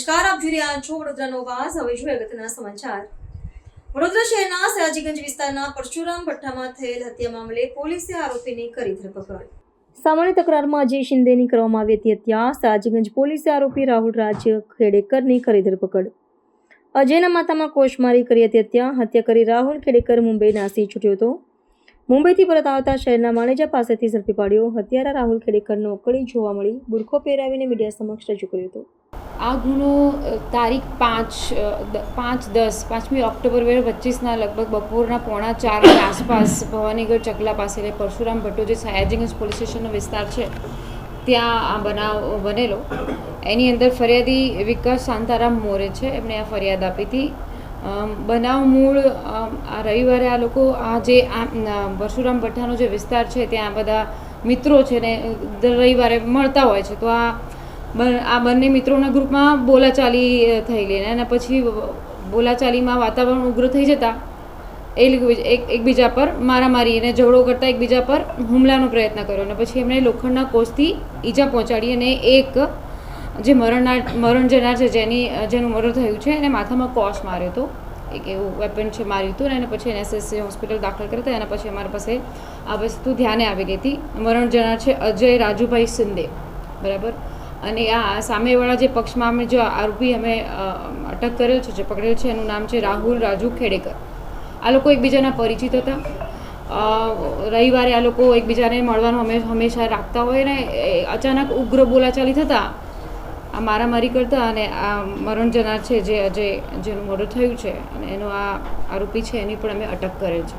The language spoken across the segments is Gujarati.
નમસ્કાર, આપ જોઈ રહ્યા છો વડોદરાનો વાસ હવે જોઈએ અગત્યના સમાચાર. વડોદરા શહેરના સયાજીગંજ વિસ્તારના પરશુરામ ભઠ્ઠામાં થયેલ હત્યા મામલે પોલીસે આરોપીની કરી ધરપકડ. સામાન્ય તકરારમાં અજય શિંદેની કરવામાં આવી હતી હત્યા. સયાજીગંજ પોલીસે આરોપી રાહુલ રાજ્ય ખેડેકરની કરી ધરપકડ. અજયના માતામાં કોશમારી કરી હતી હત્યા. હત્યા કરી રાહુલ ખેડેકર મુંબઈ નાસી છૂટ્યો હતો. મુંબઈથી પરત આવતા શહેરના માણેજા પાસેથી ઝડપી પાડ્યો. હત્યારા રાહુલ ખેડેકરનો અકળી જોવા મળી, બુરખો પહેરાવીને મીડિયા સમક્ષ રજૂ કર્યો હતો. આ ગુનો તારીખ પાંચ પાંચ દસ, પાંચમી ઓક્ટોબર બે હજાર લગભગ બપોરના પોણા ચારની આસપાસ ભવાનીગઢ ચકલા પાસે એટલે પરશુરામ ભટ્ટો જે સયાજીગંજ પોલીસ સ્ટેશનનો વિસ્તાર છે. ત્યાં આ બનાવ બનેલો. એની અંદર ફરિયાદી વિકાસ શાંતારામ મોરે છે. એમણે આ ફરિયાદ આપી હતી. બનાવ મૂળ આ રવિવારે આ લોકો, આ જે પરશુરામ ભઠ્ઠાનો જે વિસ્તાર છે, ત્યાં બધા મિત્રો છે ને, દર રવિવારે મળતા હોય છે. તો આ આ બંને મિત્રોના ગ્રુપમાં બોલાચાલી થયેલી અને પછી બોલાચાલીમાં વાતાવરણ ઉગ્ર થઈ જતાં એ એક એકબીજા પર મારામારી અને ઝઘડો કરતાં એકબીજા પર હુમલાનો પ્રયત્ન કર્યો અને પછી એમણે લોખંડના કોષથી ઈજા પહોંચાડી અને એક જે મરણના મરણ જનાર છે જેની જેનું મરણ થયું છે એને માથામાં કોસ માર્યો હતો. એક એવું વેપન છે માર્યું હતું અને પછી એનએસએસ હોસ્પિટલ દાખલ કર્યા હતા. એના પછી અમારા પાસે આ વસ્તુ ધ્યાને આવેલી હતી. મરણ જનાર છે અજય રાજુભાઈ સિંદે બરાબર? અને આ સામેવાળા જે પક્ષમાં અમે જે આરોપી અમે અટક કર્યો છે, જે પકડેલ છે, એનું નામ છે રાહુલ રાજુ ખેડેકર. આ લોકો એકબીજાના પરિચિત હતા. રવિવારે આ લોકો એકબીજાને મળવાનું અમે હંમેશા રાખતા હોય ને અચાનક ઉગ્ર બોલાચાલી થતાં. આ મારામારી કરતા અને આ મરણ જનાર છે જે અજય જેનું મોડું થયું છે અને એનો આ આરોપી છે એની પણ અમે અટક કરેલ છે.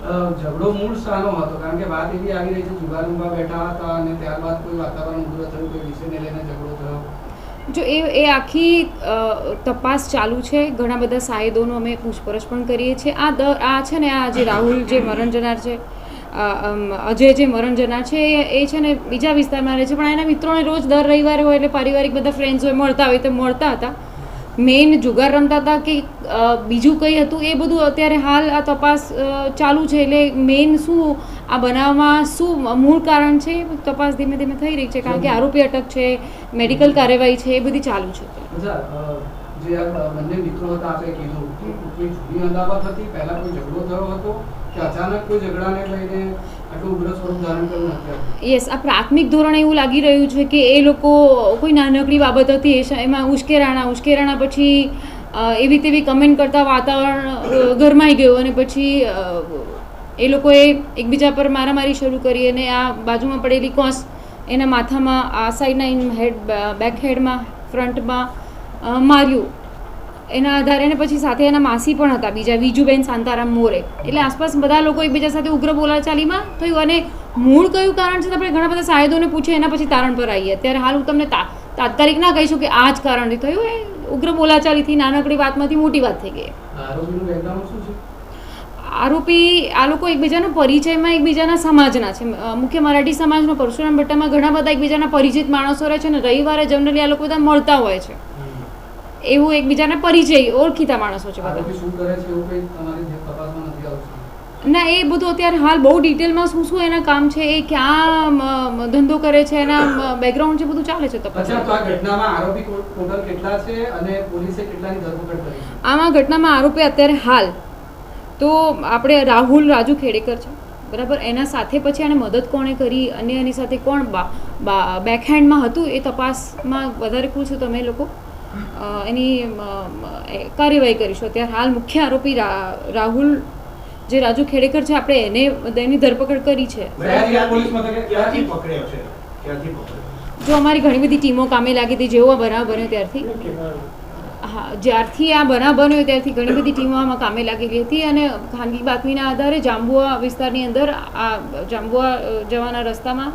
ઝઘડો મૂળ શાનો હતો, કારણ કે વાત એવી આવી રહી છે જુગારુંબા બેઠા હતા અને ત્યારબાદ કોઈ વાતાવરણ ઉગ્ર થયું, કોઈ વિષયને લઈને ઝઘડો થયો. જો એ એ આખી તપાસ ચાલુ છે, ઘણા બધા સાહેદોનો અમે પૂછપરછ પણ કરીએ છીએ. આ દ, આ છે ને, આ જે રાહુલ, જે મરણ જનાર છે અજય જે મરણ જનાર છે, એ છે ને બીજા વિસ્તારમાં રહે છે, પણ એના મિત્રોને રોજ દર રવિવારે હોય એટલે પારિવારિક બધા ફ્રેન્ડ્સ હોય, મળતા હોય તો મળતા હતા. મેઇન જુગાર રમતા હતા કે બીજું કંઈ હતું, એ બધું અત્યારે હાલ આ તપાસ ચાલુ છે. એટલે મેઇન શું, આ બનાવમાં શું મૂળ કારણ છે તપાસ ધીમે ધીમે થઈ રહી છે. કારણ કે આરોપી અટક છે, મેડિકલ કાર્યવાહી છે, એ બધી ચાલુ છે. જે બંને મિત્રો હતા કીધું કે કોઈ જૂની અદાવત હતી પહેલાં કોઈ ઝઘડો થયો હતો? યસ આ પ્રાથમિક ધોરણે એવું લાગી રહ્યું છે કે એ લોકો કોઈ નાનકડી બાબત હતી એમાં ઉશ્કેરાણા ઉશ્કેરાણા પછી એવી તેવી કમેન્ટ કરતાં વાતાવરણ ગરમાઈ ગયું અને પછી એ લોકોએ એકબીજા પર મારામારી શરૂ કરી અને આ બાજુમાં પડેલી કોસ એના માથામાં, આ સાઈડના હેડ બેક હેડમાં ફ્રન્ટમાં માર્યું. એના આધારે અને પછી સાથે એના માસી પણ હતા બીજા વિજુબેન શાંતારામ મોરે. એટલે આસપાસ બધા લોકો એકબીજા સાથે ઉગ્ર બોલાચાલીમાં થયું અને મૂળ કયું કારણ છે આપણે ઘણા બધા સાહેદોને પૂછે એના પછી તારણ પર આવીએ. અત્યારે હાલ હું તમને તાત્કાલિક ના કહીશું કે આ જ કારણથી થયું એ ઉગ્ર બોલાચાલીથી નાનકડી વાતમાંથી મોટી વાત થઈ ગઈ. આરોપી આ લોકો એકબીજાના પરિચયમાં એકબીજાના સમાજના છે. મુખ્ય મરાઠી સમાજનો પરશુરામ ભટ્ટામાં ઘણા બધા એકબીજાના પરિચિત માણસો રહે છે અને રવિવારે જનરલી આ લોકો બધા મળતા હોય છે. એવું એકબીજાના પરિચય ઓળખીતા માણસો છે બધા. ના એ બધું અત્યારે હાલ બહુ ડિટેલમાં શું શું એના કામ છે એ ક્યાં ધંધો કરે છે એના બેકગ્રાઉન્ડ છે બધું ચાલે છે તપાસ. આમાં ઘટનામાં આરોપી અત્યારે હાલ. તો આપણે રાહુલ રાજુ ખેડેકર છે બરાબર? એના સાથે પછી આને મદદ કોણે કરી અને એની સાથે કોણ બેકહેન્ડમાં હતું એ તપાસમાં વધારે પૂછું તમે લોકો એની કાર્યવાહી કરીશું. અત્યારે હાલ મુખ્ય આરોપી રાહુલ જે રાજુ ખેડેકર છે આપણે એને એની ધરપકડ કરી છે. જો અમારી ઘણી બધી ટીમો કામે લાગી હતી જેવો આ બનાવ બન્યો ત્યારથી. હા જ્યારથી આ બનાવ બન્યો ત્યારથી ઘણી બધી ટીમો આમાં કામે લાગેલી હતી અને ખાનગી બાતમીના આધારે જાંબુઆ વિસ્તારની અંદર આ જાંબુઆ જવાના રસ્તામાં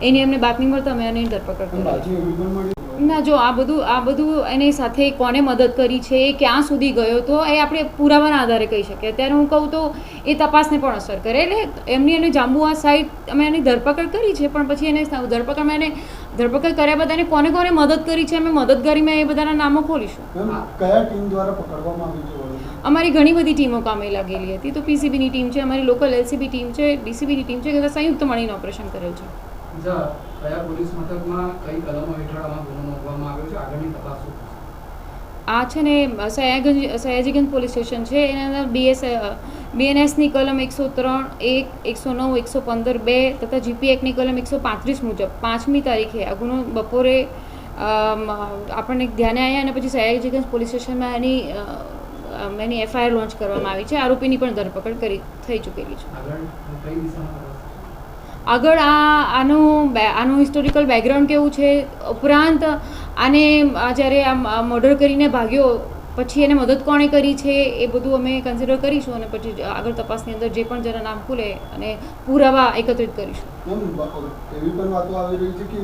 એની અમને બાતમી મળતા અમે એની ધરપકડ કરી. ના જો આ બધું આ બધું એની સાથે કોને મદદ કરી છે એ ક્યાં સુધી ગયો તો એ આપણે પુરાવાના આધારે કહી શકીએ. અત્યારે હું કહું તો એ તપાસને પણ અસર કરે. એટલે એમની એની જાંબુઆ સાઈડ અમે એની ધરપકડ કરી છે પણ પછી એને ધરપકડમાં એને ધરપકડ કર્યા બાદ એને કોને કોને મદદ કરી છે અમે મદદગારીમાં એ બધાના નામો ખોલીશું. કયા ટીમ દ્વારા પકડવામાં આવી અમારી ઘણી બધી ટીમો કામે લાગેલી હતી. તો પીસીબીની ટીમ છે અમારી લોકલ એલસીબી ટીમ છે ડીસીબીની ટીમ છે કે સંયુક્ત મળીને ઓપરેશન કરેલ છે. અચ્છા કયા પોલીસ મથકમાં કઈ કલમો હેઠળ આમાં ગુનો નોંધવામાં આવ્યો છે? આગળની તપાસ શું આ છે ને સયાગંજ સયાજીગંજ પોલીસ સ્ટેશન છે. એના અંદર બીએસ બીએનએસની કલમ એકસો ત્રણ એક એકસો નવ એકસો પંદર બે તથા જીપી એક્ટની કલમ એકસો પાંત્રીસ મુજબ પાંચમી તારીખે આ ગુનો બપોરે આપણને ધ્યાને આવ્યા અને પછી સયાજીગંજ પોલીસ સ્ટેશનમાં એની એની એફઆઈઆર લોન્ચ કરવામાં આવી છે. આરોપીની પણ ધરપકડ કરી થઈ ચૂકેલી છે. આગળ આ આનું આનું હિસ્ટોરિકલ બેકગ્રાઉન્ડ કેવું છે? ઉપરાંત આને જ્યારે આ મર્ડર કરીને ભાગ્યો, પછી એને મદદ કોણે કરી છે? એ બધું અમે કન્સિડર કરીશું અને પછી આગળ તપાસની અંદર જે પણ જરા નામ ખુલે અને પુરાવા એકત્રિત કરીશું. એવી પણ વાતો આવી રહી છે કે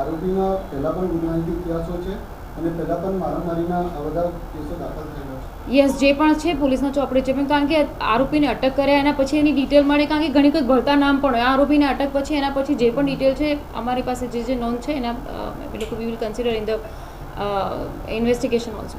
આરોપીના પહેલા પણ ગુનાહિત ઇતિહાસો છે. યસ જે પણ છે, પોલીસના ચોપડે છે, પણ કારણ કે આરોપીને અટક કર્યા, એના પછી એની ડિટેલ મળે, કારણ કે ઘણી કોઈ ભરતા નામ પણ હોય. આરોપીને અટક પછી, એના પછી જે પણ ડિટેલ છે, અમારી પાસે જે જે નોંધ છે, એના we will consider in the investigation also